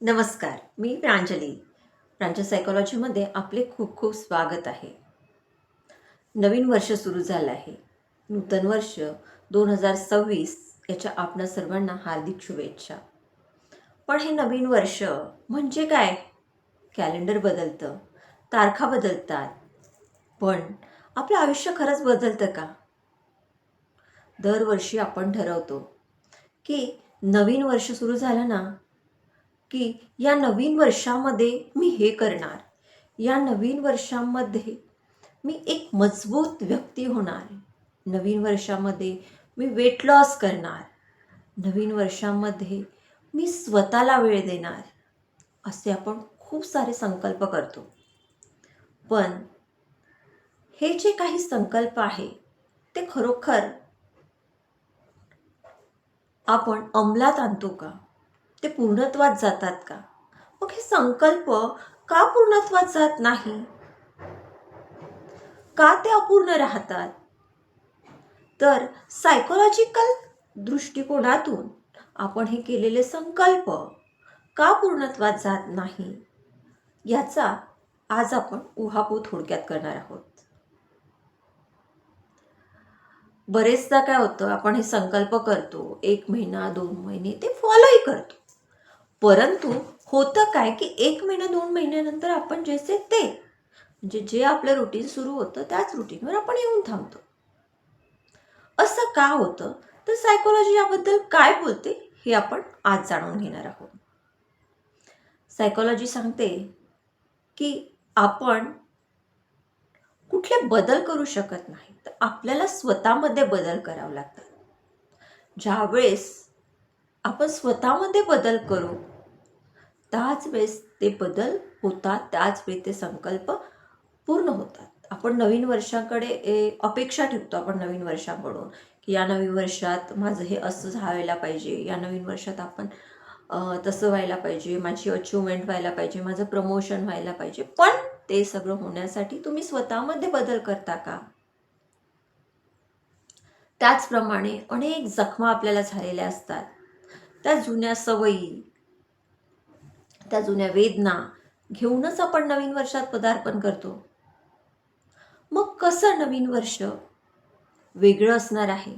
नमस्कार मी प्रांजली. प्रांजल सायकोलॉजीमध्ये आपले खूप खूप स्वागत आहे. नवीन वर्ष सुरू झालं आहे. नूतन वर्ष दोन हजार सव्वीस याच्या आपणा सर्वांना हार्दिक शुभेच्छा. पण हे नवीन वर्ष म्हणजे काय? कॅलेंडर बदलतं तारखा बदलतात पण आपलं आयुष्य खरंच बदलतं का? दरवर्षी आपण ठरवतो की नवीन वर्ष सुरू झालं ना की या नवीन वर्षामध्ये मी हे करणार. या नवीन वर्षामध्ये मी एक मजबूत व्यक्ती होणार. नवीन वर्षामध्ये मी वेट लॉस करणार. नवीन वर्षामध्ये मी स्वतःला वेळ देणार. असे आपण खूप सारे संकल्प करतो. पण हे जे काही संकल्प आहे ते खरोखर आपण अंमलात आणतो का? ते पूर्णत्वात जातात का? मग हे संकल्प का पूर्णत्वात जात नाही? का ते अपूर्ण राहतात? तर सायकोलॉजिकल दृष्टिकोनातून आपण हे केलेले संकल्प का पूर्णत्वात जात नाही? याचा आज आपण उहापोह थोडक्यात करणार आहोत. बरेचदा काय होतं आपण हे संकल्प करतो एक महिना दोन महिने ते फॉलोही करतो. परंतु होतं काय की एक महिना दोन महिन्यानंतर आपण जसे ते. म्हणजे जे आपलं रुटीन सुरू होतं त्याच रुटीनवर आपण येऊन थांबतो. असं का होतं? तर सायकोलॉजी याबद्दल काय बोलते हे आपण आज जाणून घेणार आहोत. सायकोलॉजी सांगते की आपण कुठले बदल करू शकत नाही. तर आपल्याला स्वतःमध्ये बदल करावे लागतात. ज्यावेळेस आपण स्वतःमध्ये बदल करू. त्याच वेळेस ते बदल होतात त्याच वेळी ते संकल्प पूर्ण होतात. आपण नवीन वर्षाकडे ए, अपेक्षा ठेवतो आपण नवीन वर्षाकडून की या नवीन वर्षात माझं हे असं व्हायला पाहिजे या नवीन वर्षात आपण तसं व्हायला पाहिजे माझी अचिव्हमेंट व्हायला पाहिजे माझं प्रमोशन व्हायला पाहिजे. पण ते सगळं होण्यासाठी तुम्ही स्वतःमध्ये बदल करता का? त्याचप्रमाणे अनेक जखमा आपल्याला झालेल्या असतात. त्या जुन्या सवयी त्या जुन्या वेदना घेऊनच आपण नवीन वर्षात पदार्पण करतो. मग कसं नवीन वर्ष वेगळं असणार आहे?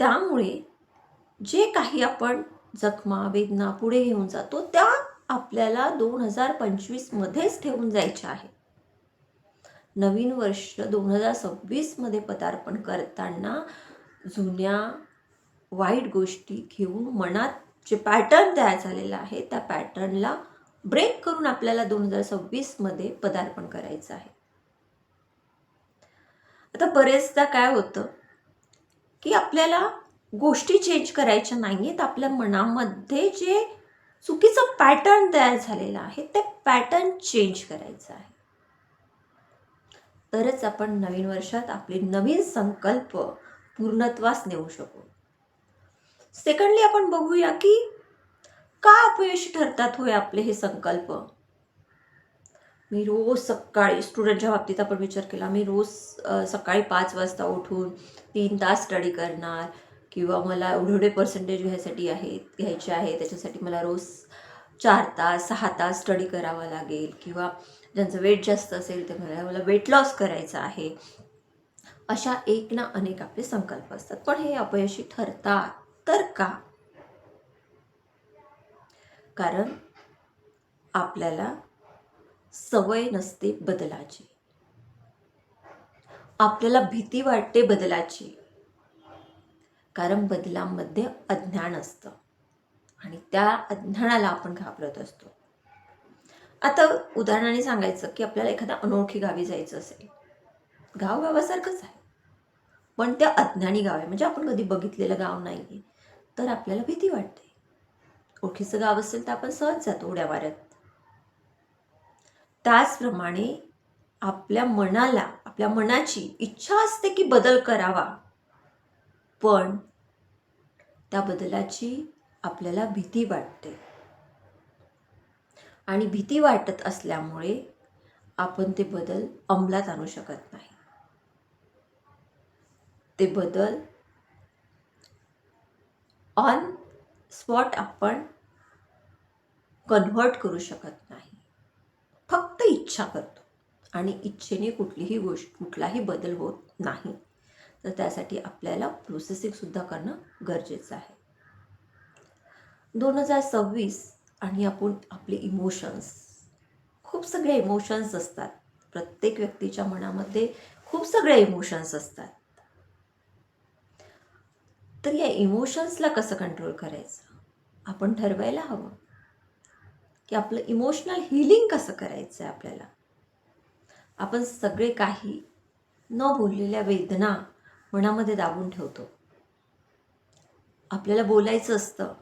त्यामुळे जे काही आपण जखमा वेदना पुढे घेऊन जातो त्या आपल्याला दोन हजार पंचवीसमध्येच ठेवून जायच्या आहे नवीन वर्ष दोन हजार सव्वीसमध्ये पदार्पण करताना जुन्या वाईट गोष्टी घेऊन मनात जे पॅटर्न तयार झालेलं आहे त्या पॅटर्नला ब्रेक करून आपल्याला दोन हजार सव्वीसमध्ये पदार्पण करायचं आहे. आता बरेचदा काय होतं की आपल्याला गोष्टी चेंज करायच्या नाही आहेत आपल्या मनामध्ये जे चुकीचं पॅटर्न तयार झालेलं आहे ते पॅटर्न चेंज करायचं आहे. तरच आपण नवीन वर्षात आपले नवीन संकल्प पूर्णत्वास नेऊ शकू. सेकंडली आपण बघूया की का अपयशी ठरतात होय आपले हे संकल्प? मी रोज सकाळी स्टुडंटच्या बाबतीत आपण विचार केला मी रोज सकाळी पाच वाजता उठून तीन तास स्टडी करणार किंवा मला एवढे एवढे पर्सेंटेज घ्यायसाठी आहेत घ्यायचे आहे त्याच्यासाठी मला रोज चार तास सहा तास स्टडी करावा लागेल किंवा ज्यांचं वेट जास्त असेल ते मला मला वेट लॉस करायचं आहे. अशा एक ना अनेक आपले संकल्प असतात. पण हे अपयशी ठरतात. तर का? कारण आपल्याला सवय नसते बदलाची. आपल्याला भीती वाटते बदलाची. कारण बदलामध्ये अज्ञान असतं. आणि त्या अज्ञानाला आपण घाबरत असतो. आता उदाहरणाने सांगायचं की आपल्याला एखाद्या अनोळखी गावी जायचं असेल. गाव गावासारखंच आहे. पण त्या अज्ञानी गाव आहे. म्हणजे आपण कधी बघितलेलं गाव नाही आहे तर आपल्याला भीती वाटते. ओळखीचं गाव असेल तर आपण सहज जातो उड्या मारत. त्याचप्रमाणे आपल्या मनाला आपल्या मनाची इच्छा असते की बदल करावा. पण त्या बदलाची आपल्याला भीती वाटते. आणि भीती वाटत असल्यामुळे आपण ते बदल अंमलात आणू शकत नाही. ते बदल ऑन स्पॉट आपण कन्व्हर्ट करू शकत नाही. फक्त इच्छा करतो. आणि इच्छेने कुठलीही गोष्ट कुठलाही बदल होत नाही. तर त्यासाठी आपल्याला प्रोसेसिंगसुद्धा करणं गरजेचं आहे. दोन हजार सव्वीस आणि आपण आपले इमोशन्स खूप सगळे इमोशन्स असतात. प्रत्येक व्यक्तीच्या मनामध्ये खूप सगळे इमोशन्स असतात. तर या इमोशन्सला कसं कंट्रोल करायचं? आपण ठरवायला हवं. की आपलं इमोशनल हिलिंग कसं करायचं आहे आपल्याला? आपण सगळे काही न बोललेल्या वेदना मनामध्ये दाबून ठेवतो. आपल्याला बोलायचं असतं.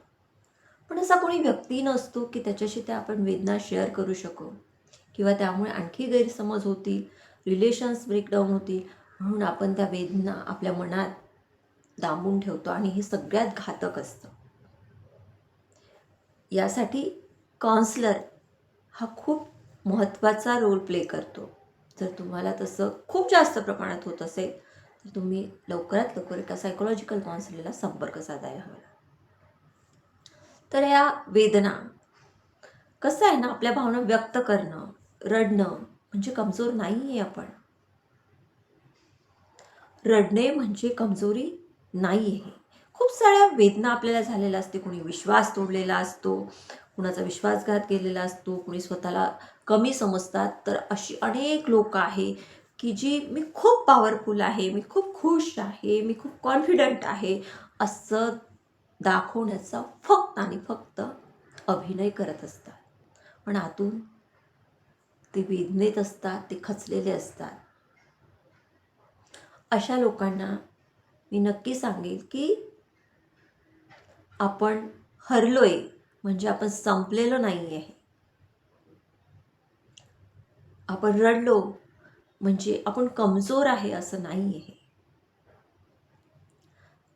पण असा कोणी व्यक्ती नसतो की त्याच्याशी त्या आपण वेदना शेअर करू शकू. किंवा त्यामुळे आणखी गैरसमज होतील रिलेशन्स ब्रेकडाऊन होतील म्हणून आपण त्या वेदना आपल्या मनात दाबून ठेवतो आणि हे सगळ्यात घातक असतं. यासाठी काउन्सलर हा खूप महत्त्वाचा रोल प्ले करतो. जर तुम्हाला तसं खूप जास्त प्रमाणात होत असेल तर तुम्ही लवकरात लवकर एका सायकोलॉजिकल काउन्सिलरला संपर्क साधायला हवा. तर या वेदना कसं आहे ना आपल्या भावना व्यक्त करणं रडणं म्हणजे कमजोर नाही आहे आपण. रडणे म्हणजे कमजोरी नाही आहे खूप साऱ्या वेदना आपल्याला झालेल्या असते. कोणी विश्वास तोडलेला असतो कुणाचा विश्वासघात केलेला असतो कुणी स्वतःला कमी समजतात. तर अशी अनेक लोक आहे की जी मी खूप पॉवरफुल आहे मी खूप खुश आहे मी खूप कॉन्फिडंट आहे असं दाखवण्याचा फक्त आणि फक्त अभिनय करत असतात. पण आतून ते वेदनेत असतात ते खचलेले असतात. अशा लोकांना मी नक्की सांगेल की आपण हरलोय म्हणजे आपण संपलेलो नाही आहे आपण रडलो म्हणजे आपण कमजोर आहे असं नाही आहे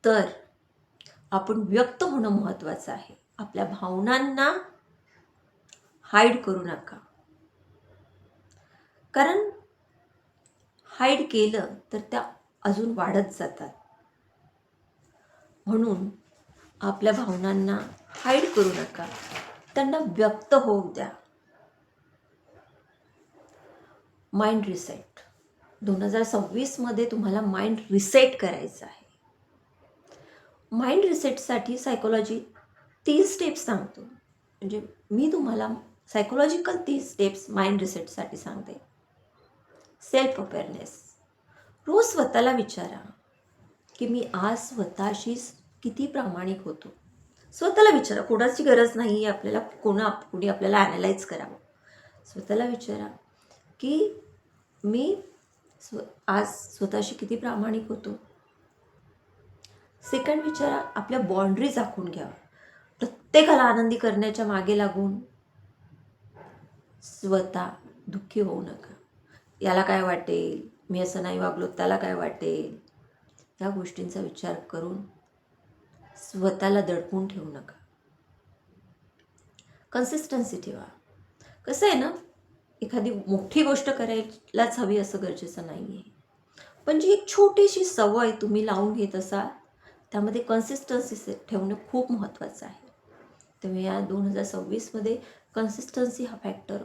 तर आपण व्यक्त होणं महत्त्वाचं आहे. आपल्या भावनांना हाईड करू नका. कारण हाईड केलं तर त्या अजून वाढत जातात. म्हणून आपल्या भावनांना हाईड करू नका. त्यांना व्यक्त होऊ द्या. माइंड रिसेट दोन हजार सव्वीसमध्ये तुम्हाला माइंड रिसेट करायचं आहे. माइंड रिसेटसाठी सायकोलॉजी तीन स्टेप्स सांगतो. म्हणजे मी तुम्हाला सायकोलॉजिकल तीन स्टेप्स माइंड रिसेटसाठी सांगते. सेल्फ अवेअरनेस रोज स्वतःला विचारा की मी आज स्वतःशी किती प्रामाणिक होतो. स्वतःला विचारा कोणाची गरज नाही आहे आपल्याला कोणा कोणी आपल्याला ॲनालाइज करावं. स्वतःला विचारा की मी स्व आज स्वतःशी किती प्रामाणिक होतो. सेकंड विचारा आपल्या बाँड्रीज आखून घ्या प्रत्येकाला आनंदी करण्याच्या मागे लागून स्वतः दुःखी होऊ नका. याला काय वाटेल? मी असं नाही वागलो त्याला काय वाटेल? या गोष्टींचा विचार करून स्वतःला दडपून ठेवू नका. कन्सिस्टन्सी ठेवा. कसं आहे ना एखादी मोठी गोष्ट करायलाच हवी असं गरजेचं नाही आहे पण जी एक छोटीशी सवय तुम्ही लावून घेत असाल त्यामध्ये कन्सिस्टन्सी ठेवणं खूप महत्त्वाचं आहे. तुम्ही या दोन हजार सव्वीसमध्ये कन्सिस्टन्सी हा फॅक्टर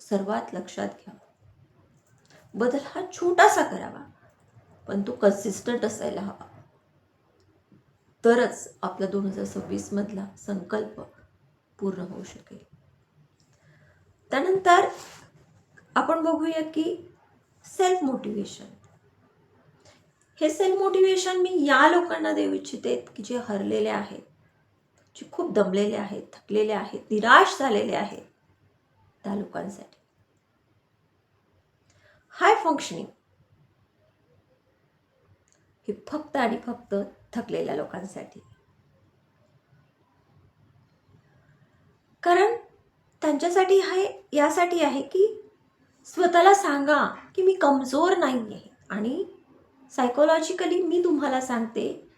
सर्वात लक्षात घ्या. बदल हा छोटासा करावा पण तो कन्सिस्टंट असायला हवा. तरच आपला दोन हजार सव्वीसमधला संकल्प पूर्ण होऊ शकेल. त्यानंतर आपण बघूया की सेल्फ मोटिवेशन हे सेल्फ मोटिवेशन मी या लोकांना देऊ इच्छिते की जे हरलेले आहेत जे खूप दमलेले आहेत थकलेले आहेत निराश झालेले आहेत त्या लोकांसाठी. हाय फंक्शनिंग हे फक्त आणि फक्त थकलेल्या लोकांसाठी. कारण त्यांच्यासाठी हे यासाठी आहे की स्वतःला सांगा की मी कमजोर नाही आहे आणि सायकोलॉजिकली मी तुम्हाला सांगते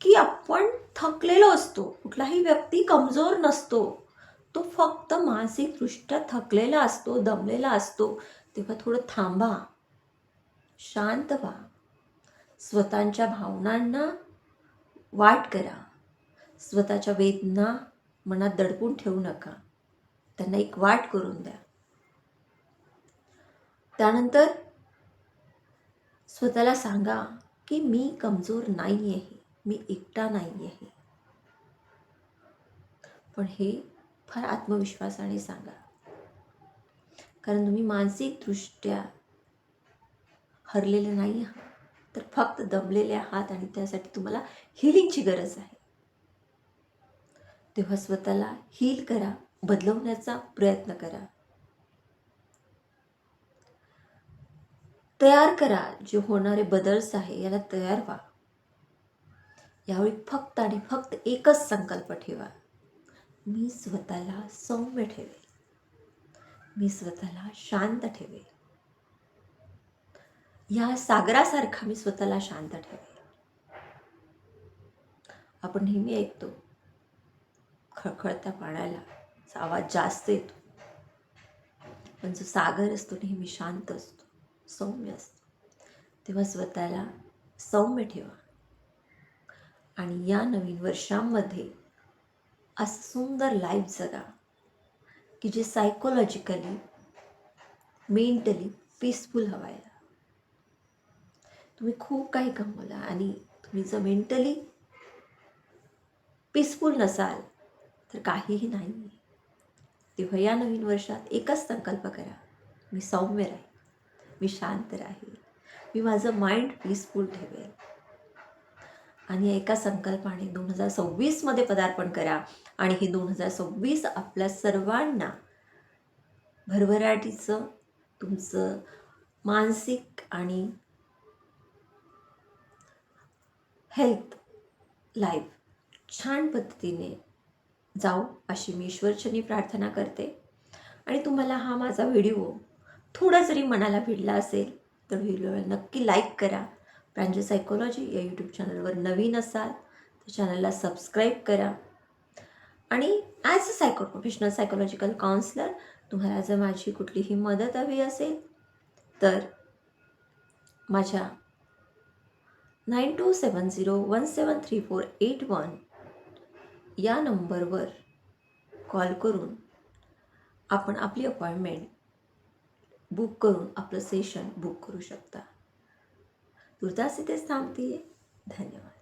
की आपण थकलेलो असतो. कुठलाही व्यक्ती कमजोर नसतो. तो फक्त मानसिकदृष्ट्या थकलेला असतो दमलेला असतो. तेव्हा थोडं थांबा. शांत व्हा. स्वतःच्या भावनांना वाट करा. स्वतःच्या वेदना मनात दडपून ठेवू नका. त्यांना एक वाट करून द्या. त्यानंतर स्वतःला सांगा की मी कमजोर नाही आहे मी एकटा नाही आहे पण हे फार आत्मविश्वासाने सांगा. कारण तुम्ही मानसिकदृष्ट्या हरलेले नाही आहात. तर फक्त दमलेले आहात आणि त्यासाठी तुम्हाला हिलिंगची गरज आहे. तेव्हा स्वतःला हील करा बदलवण्याचा प्रयत्न करा. तयार करा जे होणारे बदल्स आहे याला तयार व्हा. यावेळी फक्त आणि फक्त एकच संकल्प ठेवा. मी स्वतःला सौम्य ठेवेल. मी स्वतःला शांत ठेवेल. ह्या सागरासारखा मी स्वतःला शांत ठेवेल आपण नेहमी ऐकतो खळखळत्या पाण्याला आवाज जास्त येतो. पण जो सागर असतो नेहमी शांत असतो सौम्य असतो. तेव्हा स्वतःला सौम्य ठेवा. आणि या नवीन वर्षांमध्ये असं सुंदर लाईफ जगा की जे सायकोलॉजिकली मेंटली पीसफुल हवायला. तुम्ही खूप काही कमवलं आणि तुम्ही जर मेंटली पीसफुल नसाल तर काहीही नाही. तेव्हा या नवीन वर्षात एकच संकल्प करा. मी सौम्य राहील मी शांत राहील मी माझं माइंड पीसफुल ठेवेल आणि एका संकल्पाने दोन हजार सव्वीसमध्ये पदार्पण करा आणि हे दोन हजार सव्वीस आपल्या सर्वांना भरभराटीचं तुमचं मानसिक आणि हेल्थ लाईफ छान पद्धतीने जाऊ अशी मी ईश्वरचनी प्रार्थना करते. आणि तुम्हाला हा माझा व्हिडिओ थोडा जरी मनाला भिडला असेल तर व्हिडिओला नक्की लाईक करा. प्रांजल सायकोलॉजी या यूट्यूब चॅनलवर नवीन असाल तर चॅनलला सबस्क्राईब करा. आणि as a psycho professional psychological counsellor तुम्हाला जर माझी कुठलीही मदत हवी असेल तर माझ्या nine two seven zero one seven three four eight one या नंबरवर कॉल करून आपण आपली अपॉइंटमेंट बुक करून आपलं सेशन बुक करू शकता. तुर्तास इथेच थांबते धन्यवाद.